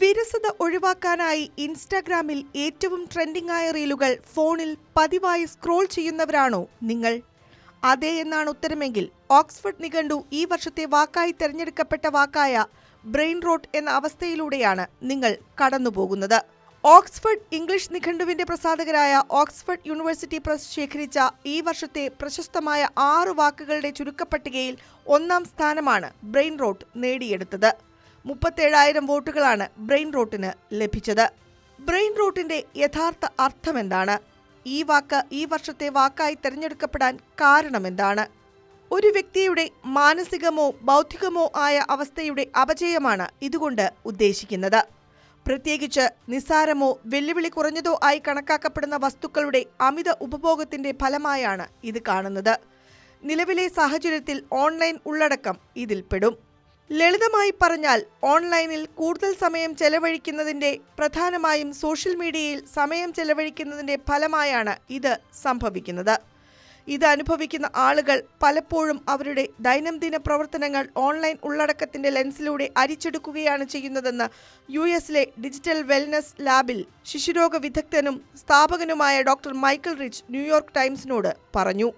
വിരസത ഒഴിവാക്കാനായി ഇൻസ്റ്റാഗ്രാമിൽ ഏറ്റവും ട്രെൻഡിംഗ് ആയ റീലുകൾ ഫോണിൽ പതിവായി സ്ക്രോൾ ചെയ്യുന്നവരാണോ നിങ്ങൾ? അതെ എന്നാണ് ഉത്തരമെങ്കിൽ ഓക്സ്ഫോർഡ് നിഘണ്ടു ഈ വർഷത്തെ വാക്കായി തിരഞ്ഞെടുക്കപ്പെട്ട വാക്കായ ബ്രെയിൻ റോട്ട് എന്ന അവസ്ഥയിലൂടെയാണ് നിങ്ങൾ കടന്നുപോകുന്നത്. ഓക്സ്ഫോർഡ് ഇംഗ്ലീഷ് നിഘണ്ടുവിന്റെ പ്രസാധകരായ ഓക്സ്ഫോർഡ് യൂണിവേഴ്സിറ്റി പ്രസ് ശേഖരിച്ച ഈ വർഷത്തെ പ്രശസ്തമായ ആറ് വാക്കുകളുടെ ചുരുക്കപ്പട്ടികയിൽ ഒന്നാം സ്ഥാനമാണ് ബ്രെയിൻ റോട്ട് നേടിയെടുത്തത്. മുപ്പത്തേഴായിരം വോട്ടുകളാണ് ബ്രെയിൻ റോട്ടിന് ലഭിച്ചത്. ബ്രെയിൻ റോട്ടിന്റെ യഥാർത്ഥ അർത്ഥമെന്താണ്? ഈ വാക്ക് ഈ വർഷത്തെ വാക്കായി തിരഞ്ഞെടുക്കപ്പെടാൻ കാരണമെന്താണ്? ഒരു വ്യക്തിയുടെ മാനസികമോ ബൗദ്ധികമോ ആയ അവസ്ഥയുടെ അപജയമാണ് ഇതുകൊണ്ട് ഉദ്ദേശിക്കുന്നത്. പ്രത്യേകിച്ച് നിസ്സാരമോ വെല്ലുവിളി കുറഞ്ഞതോ ആയി കണക്കാക്കപ്പെടുന്ന വസ്തുക്കളുടെ അമിത ഉപഭോഗത്തിന്റെ ഫലമായാണ് ഇത് കാണുന്നത്. നിലവിലെ സാഹചര്യത്തിൽ ഓൺലൈൻ ഉള്ളടക്കം ഇതിൽപ്പെടും. ലളിതമായി പറഞ്ഞാൽ ഓൺലൈനിൽ കൂടുതൽ സമയം ചെലവഴിക്കുന്നതിന്റെ പ്രധാനമായും സോഷ്യൽ മീഡിയയിൽ സമയം ചെലവഴിക്കുന്നതിന്റെ ഫലമായാണ് ഇത് സംഭവിക്കുന്നത്. ഇത് അനുഭവിക്കുന്ന ആളുകൾ പലപ്പോഴും അവരുടെ ദൈനംദിന പ്രവർത്തനങ്ങൾ ഓൺലൈൻ ഉള്ളടക്കത്തിന്റെ ലെൻസിലൂടെ അരിച്ചെടുക്കുകയാണ് ചെയ്യുന്നതെന്ന് യു എസിലെ ഡിജിറ്റൽ വെൽനസ് ലാബിൽ ശിശുരോഗ വിദഗ്ധനും സ്ഥാപകനുമായ doctor Michael Rich New York ടൈംസിനോട് പറഞ്ഞു.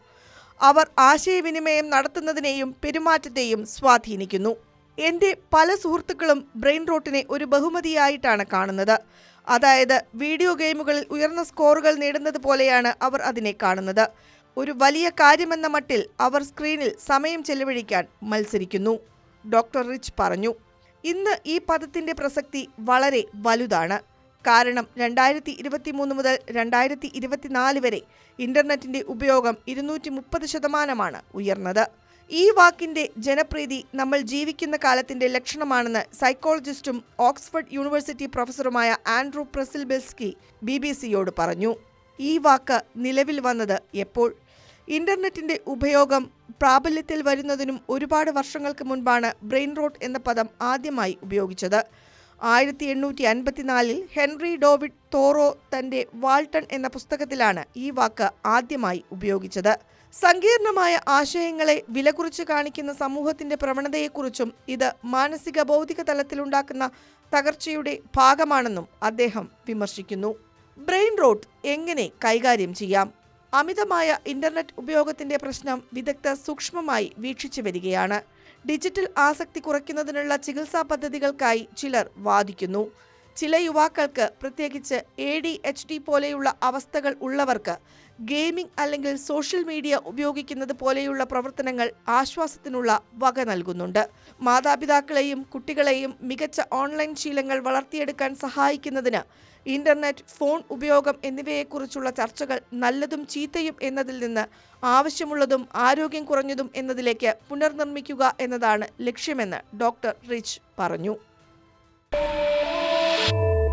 അവർ ആശയവിനിമയം നടത്തുന്നതിനെയും പെരുമാറ്റത്തെയും സ്വാധീനിക്കുന്നു. എന്റെ പല സുഹൃത്തുക്കളും ബ്രെയിൻ റോട്ടിനെ ഒരു ബഹുമതിയായിട്ടാണ് കാണുന്നത്. അതായത് വീഡിയോ ഗെയിമുകളിൽ ഉയർന്ന സ്കോറുകൾ നേടുന്നത് പോലെയാണ് അവർ അതിനെ കാണുന്നത്. ഒരു വലിയ കാര്യമെന്ന മട്ടിൽ അവർ സ്ക്രീനിൽ സമയം ചെലവഴിക്കാൻ മത്സരിക്കുന്നു. ഡോക്ടർ റിച്ച് പറഞ്ഞു. ഇന്ന് ഈ പദത്തിന്റെ പ്രസക്തി വളരെ വലുതാണ്. കാരണം രണ്ടായിരത്തി ഇരുപത്തി മൂന്ന് മുതൽ രണ്ടായിരത്തി ഇരുപത്തിനാല് വരെ ഇന്റർനെറ്റിന്റെ ഉപയോഗം ഇരുന്നൂറ്റി മുപ്പത് ശതമാനമാണ് ഉയർന്നത്. ഈ വാക്കിന്റെ ജനപ്രീതി നമ്മൾ ജീവിക്കുന്ന കാലത്തിന്റെ ലക്ഷണമാണെന്ന് സൈക്കോളജിസ്റ്റും ഓക്സ്ഫോർഡ് യൂണിവേഴ്സിറ്റി പ്രൊഫസറുമായ ആൻഡ്രൂ പ്രസിൽബെൽസ്കി ബി ബി സിയോട് പറഞ്ഞു. ഈ വാക്ക് നിലവിൽ വന്നത് എപ്പോൾ? ഇന്റർനെറ്റിന്റെ ഉപയോഗം പ്രാബല്യത്തിൽ വരുന്നതിനും ഒരുപാട് വർഷങ്ങൾക്ക് മുൻപാണ് ബ്രെയിൻ റോട്ട് എന്ന പദം ആദ്യമായി ഉപയോഗിച്ചത്. ആയിരത്തി എണ്ണൂറ്റി അൻപത്തിനാലിൽ ഹെൻറി ഡോവിഡ് തോറോ തന്റെ വാൾട്ടൺ എന്ന പുസ്തകത്തിലാണ് ഈ വാക്ക് ആദ്യമായി ഉപയോഗിച്ചത്. സങ്കീർണമായ ആശയങ്ങളെ വിലകുറിച്ച് കാണിക്കുന്ന സമൂഹത്തിന്റെ പ്രവണതയെക്കുറിച്ചും ഇത് മാനസിക ബൗദ്ധിക തലത്തിലുണ്ടാക്കുന്ന തകർച്ചയുടെ ഭാഗമാണെന്നും അദ്ദേഹം വിമർശിക്കുന്നു. ബ്രെയിൻ റോട്ട് എങ്ങനെ കൈകാര്യം ചെയ്യാം? അമിതമായ ഇന്റർനെറ്റ് ഉപയോഗത്തിന്റെ പ്രശ്നം വിദഗ്ധർ സൂക്ഷ്മമായി വീക്ഷിച്ചു വരികയാണ്. ഡിജിറ്റൽ ആസക്തി കുറയ്ക്കുന്നതിനുള്ള ചികിത്സാ പദ്ധതികൾക്കായി ചിലർ വാദിക്കുന്നു. ചില യുവാക്കൾക്ക് പ്രത്യേകിച്ച് എ ഡി എച്ച് ഡി പോലെയുള്ള അവസ്ഥകൾ ഉള്ളവർക്ക് ഗെയിമിംഗ് അല്ലെങ്കിൽ സോഷ്യൽ മീഡിയ ഉപയോഗിക്കുന്നത് പോലെയുള്ള പ്രവർത്തനങ്ങൾ ആശ്വാസത്തിനുള്ള വക നൽകുന്നുണ്ട്. മാതാപിതാക്കളെയും കുട്ടികളെയും മികച്ച ഓൺലൈൻ ശീലങ്ങൾ വളർത്തിയെടുക്കാൻ സഹായിക്കുന്നതിന് ഇന്റർനെറ്റ് ഫോൺ ഉപയോഗം എന്നിവയെക്കുറിച്ചുള്ള ചർച്ചകൾ നല്ലതും ചീത്തയും എന്നതിൽ നിന്ന് ആവശ്യമുള്ളതും ആരോഗ്യം കുറഞ്ഞതും എന്നതിലേക്ക് പുനർനിർമ്മിക്കുക എന്നതാണ് ലക്ഷ്യമെന്ന് ഡോക്ടർ റിച്ച് പറഞ്ഞു. you